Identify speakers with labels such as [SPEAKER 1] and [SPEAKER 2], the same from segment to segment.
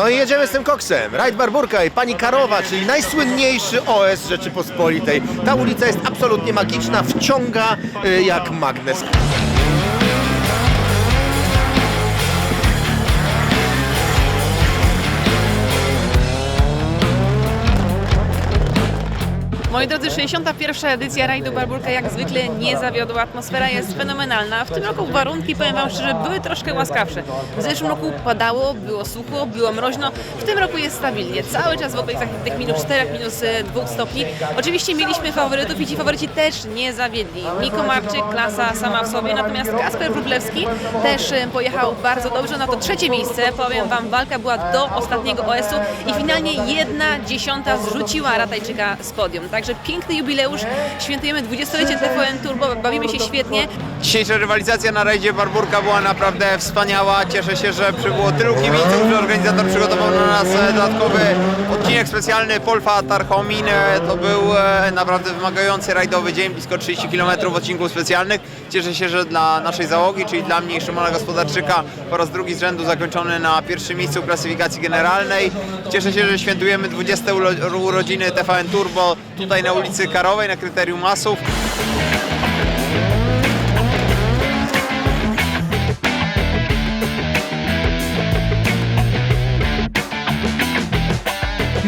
[SPEAKER 1] No i jedziemy z tym koksem. Rajd Barburka i Pani Karowa, czyli najsłynniejszy OS Rzeczypospolitej. Ta ulica jest absolutnie magiczna, wciąga y, jak magnes.
[SPEAKER 2] Moi drodzy, 61. edycja rajdu Barburka jak zwykle nie zawiodła. Atmosfera jest fenomenalna. W tym roku warunki, powiem Wam szczerze, były troszkę łaskawsze. W zeszłym roku padało, było sucho, było mroźno. W tym roku jest stabilnie. Cały czas w okolicach tych minus 4, minus 2 stopni. Oczywiście mieliśmy faworytów i ci faworyci też nie zawiedli. Miko Marczyk, klasa sama w sobie, natomiast Kasper Wróblewski też e, pojechał bardzo dobrze na to trzecie miejsce. Powiem Wam, walka była do ostatniego OS-u i finalnie jedna dziesiąta zrzuciła Ratajczyka z podium. Także piękny jubileusz, świętujemy 20-lecie TVN Turbo, bawimy się świetnie.
[SPEAKER 3] Dzisiejsza rywalizacja na rajdzie Barburka była naprawdę wspaniała. Cieszę się, że przybyło tylu kibiców, że organizator przygotował na nas e, dodatkowy odcinek specjalny Polfa Tarchomin. E, To był e, naprawdę wymagający rajdowy dzień, blisko 30 km odcinków specjalnych. Cieszę się, że dla naszej załogi, czyli dla mnie i Szymona Gospodarczyka po raz drugi z rzędu zakończony na pierwszym miejscu klasyfikacji generalnej. Cieszę się, że świętujemy 20 ulo- urodziny TVN Turbo tutaj na ulicy Karowej, na kryterium masów.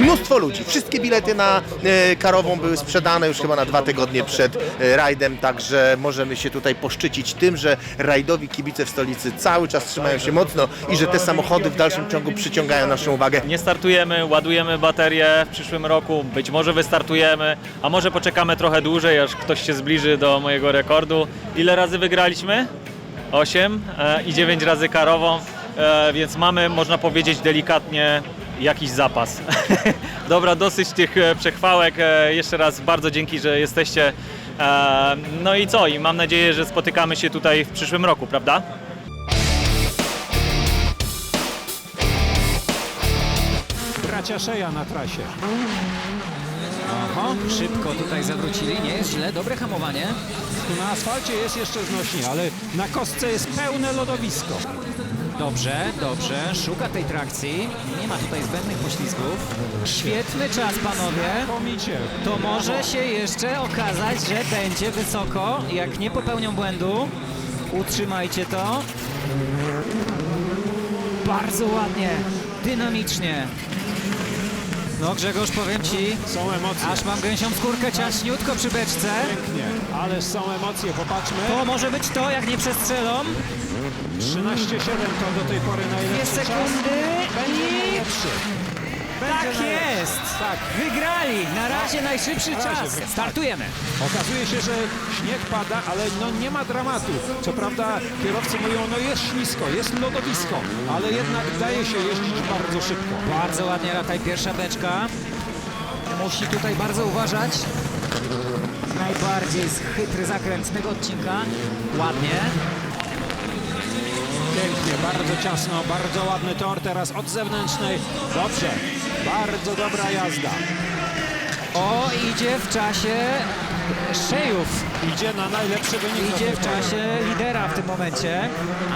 [SPEAKER 1] Mnóstwo ludzi. Wszystkie bilety na e, Karową były sprzedane już chyba na dwa tygodnie przed e, rajdem, także możemy się tutaj poszczycić tym, że rajdowi kibice w stolicy cały czas trzymają się mocno i że te samochody w dalszym ciągu przyciągają naszą uwagę.
[SPEAKER 4] Nie startujemy, ładujemy baterię w przyszłym roku, być może wystartujemy, a może poczekamy trochę dłużej, aż ktoś się zbliży do mojego rekordu. Ile razy wygraliśmy? 8 e, i 9 razy karową, więc mamy, można powiedzieć delikatnie, jakiś zapas. Dobra, dosyć tych e, przechwałek. E, jeszcze raz bardzo dzięki, że jesteście. E, no i co? I mam nadzieję, że spotykamy się tutaj w przyszłym roku, prawda?
[SPEAKER 5] bracia Szeja na trasie.
[SPEAKER 6] Oho, szybko tutaj zawrócili, nie jest źle, dobre hamowanie.
[SPEAKER 5] Tu na asfalcie jest jeszcze znośnie, ale na kostce jest pełne lodowisko.
[SPEAKER 6] Dobrze, dobrze, szuka tej trakcji, nie ma tutaj zbędnych poślizgów. Świetny czas, panowie. To może się jeszcze okazać, że będzie wysoko, jak nie popełnią błędu. Utrzymajcie to. Bardzo ładnie, dynamicznie. No Grzegorz, powiem Ci,
[SPEAKER 5] Są emocje.
[SPEAKER 6] aż mam gęsią skórkę ciaśniutko przy beczce.
[SPEAKER 5] Pięknie, ależ są emocje, popatrzmy.
[SPEAKER 6] To może być to, jak nie przestrzelą.
[SPEAKER 5] 13,7 to do tej pory
[SPEAKER 6] Dwie
[SPEAKER 5] najlepszy czas.
[SPEAKER 6] sekundy
[SPEAKER 5] Będzie
[SPEAKER 6] i
[SPEAKER 5] najlepszy.
[SPEAKER 6] tak
[SPEAKER 5] Będzie najlepszy.
[SPEAKER 6] Jest!
[SPEAKER 5] Tak.
[SPEAKER 6] Wygrali! Na razie najszybszy
[SPEAKER 5] Na razie
[SPEAKER 6] czas.
[SPEAKER 5] wygrali.
[SPEAKER 6] Startujemy.
[SPEAKER 5] Okazuje się, że śnieg pada, ale no nie ma dramatu. Co prawda kierowcy mówią, no jest ślisko, jest lodowisko, ale jednak daje się jeździć bardzo szybko.
[SPEAKER 6] Bardzo ładnie rataj pierwsza beczka. Musi tutaj bardzo uważać. Najbardziej chytry zakręt tego odcinka. Ładnie.
[SPEAKER 5] Pięknie, bardzo ciasno, bardzo ładny tor teraz od zewnętrznej. Dobrze, bardzo dobra jazda.
[SPEAKER 6] O, idzie w czasie Szejów.
[SPEAKER 5] Idzie na najlepszy wynik.
[SPEAKER 6] Idzie w czasie lidera w tym momencie,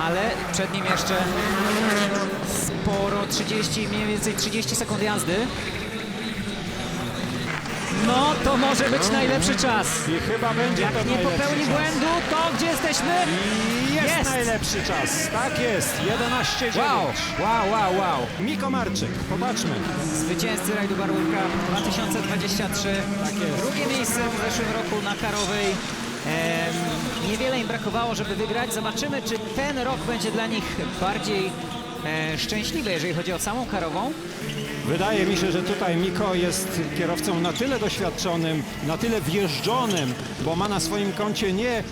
[SPEAKER 6] ale przed nim jeszcze sporo, 30, mniej więcej 30 sekund jazdy. No, to może być najlepszy czas.
[SPEAKER 5] I chyba będzie to
[SPEAKER 6] Jak nie
[SPEAKER 5] najlepszy
[SPEAKER 6] popełni
[SPEAKER 5] czas.
[SPEAKER 6] błędu, to gdzie jesteśmy?
[SPEAKER 5] I Jest,
[SPEAKER 6] Jest.
[SPEAKER 5] najlepszy czas. Tak jest, 11,9.
[SPEAKER 6] Wow, wow, wow, wow.
[SPEAKER 5] Miko Marczyk, popatrzmy.
[SPEAKER 6] Zwycięzcy rajdu Barburka 2023.
[SPEAKER 5] Tak jest.
[SPEAKER 6] Drugie miejsce w zeszłym roku na Karowej. Em, niewiele im brakowało, żeby wygrać. Zobaczymy, czy ten rok będzie dla nich bardziej e, szczęśliwy, jeżeli chodzi o samą Karową.
[SPEAKER 5] Wydaje mi się, że tutaj Miko jest kierowcą na tyle doświadczonym, na tyle wjeżdżonym, bo ma na swoim koncie nie e,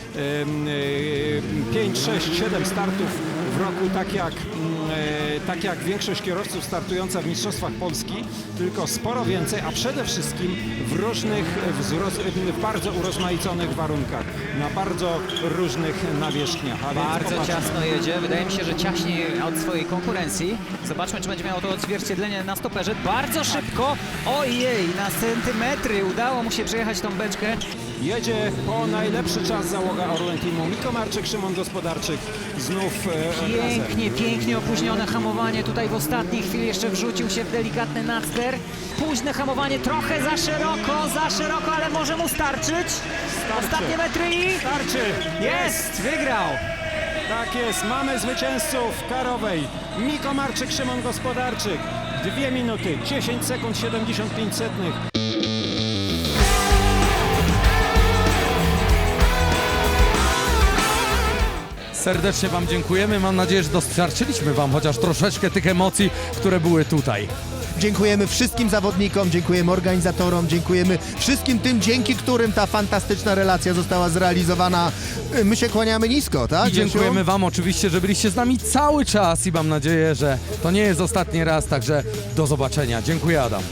[SPEAKER 5] 5, 6, 7 startów w roku, tak jak, mm, e, tak jak większość kierowców startująca w Mistrzostwach Polski, tylko sporo więcej, a przede wszystkim w różnych, w, bardzo urozmaiconych warunkach, na bardzo różnych nawierzchniach.
[SPEAKER 6] Bardzo
[SPEAKER 5] popatrzmy.
[SPEAKER 6] ciasno jedzie. Wydaje mi się, że ciaśniej od swojej konkurencji. Zobaczmy, czy będzie miało to odzwierciedlenie na stoperze. Bardzo szybko. Ojej, na centymetry udało mu się przejechać tą beczkę.
[SPEAKER 5] Jedzie po najlepszy czas załoga Orlen Teamu. Miko Marczyk, Szymon Gospodarczyk. Znów e, razem.
[SPEAKER 6] Pięknie, pięknie opóźnione hamowanie. Tutaj w ostatniej chwili jeszcze wrzucił się w delikatny nadster. Późne hamowanie trochę za szeroko, za szeroko, ale może mu starczyć. Ostatnie metry i...
[SPEAKER 5] Starczy!
[SPEAKER 6] Jest! Wygrał!
[SPEAKER 5] Tak jest, mamy zwycięzców karowej. Miko Marczyk, Szymon Gospodarczyk. 2 minuty, 10 sekund, 75 setnych.
[SPEAKER 7] Serdecznie Wam dziękujemy. Mam nadzieję, że dostarczyliśmy Wam chociaż troszeczkę tych emocji, które były tutaj.
[SPEAKER 1] Dziękujemy wszystkim zawodnikom, dziękujemy organizatorom, dziękujemy wszystkim tym, dzięki którym ta fantastyczna relacja została zrealizowana. My się kłaniamy nisko, tak?
[SPEAKER 7] I dziękujemy Wam oczywiście, że byliście z nami cały czas i mam nadzieję, że to nie jest ostatni raz, także do zobaczenia. Dziękuję Adam.